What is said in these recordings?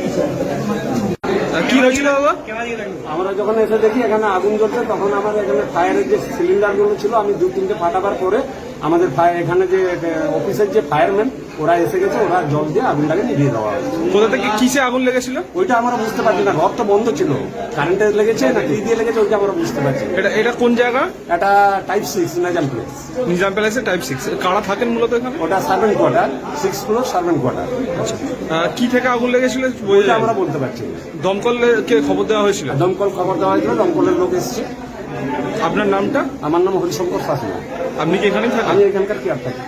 কি আমরা যখন এসে দেখি এখানে আগুন জ্বলছে, তখন আমার এখানে ফায়ারের যে সিলিন্ডারগুলো ছিল, আমি দু তিনটে ফাটাবার পরে আমাদের ফায়ার এখানে যে অফিসের যে ফায়ারম্যান ওরা এসে গেছে ওরা জল দিয়ে আগুনটাকে নিভিয়ে দেওয়া হয়েছে। কোথা থেকে কিসে আগুন লেগেছিল? ওইটা আমরা বুঝতে পারছি না ঘর তো বন্ধ ছিল। কারেন্টে লেগেছে না কি দিয়ে লেগেছে ওইটা আমরা বুঝতে পারছি এটা এটা কোন জায়গা? এটা টাইপ সিক্স নাজাম প্লেস নিজাম প্যালেসে টাইপ সিক্স কারা থাকেন মূলত এখানে? ওটা servant quarter six floor servant quarter কি থেকে আগুন লেগেছিল? ওইটা আমরা বলতে পারছি দমকলকে খবর দেওয়া হয়েছিল? দমকল খবর দেওয়া হয়েছিল দমকলের লোক এসছে। আপনার নামটা? আমার নাম হরিশঙ্কর শাসনা আপনি কি এখানেই থাকেন আমি এখানকার কেয়ার থাকি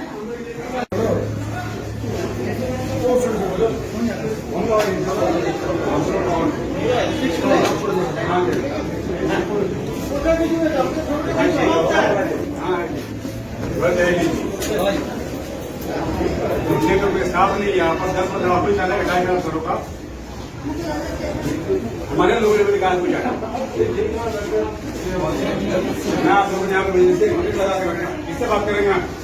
क्षेत्र में स्टाफ नहीं है यहाँ पर दस पंद्रह ऑफिस जाने का टाइम है अफसरों का हमारे लोगों ने भी निकाल को जाना मैं आप लोगों ने पर इससे बात करेंगे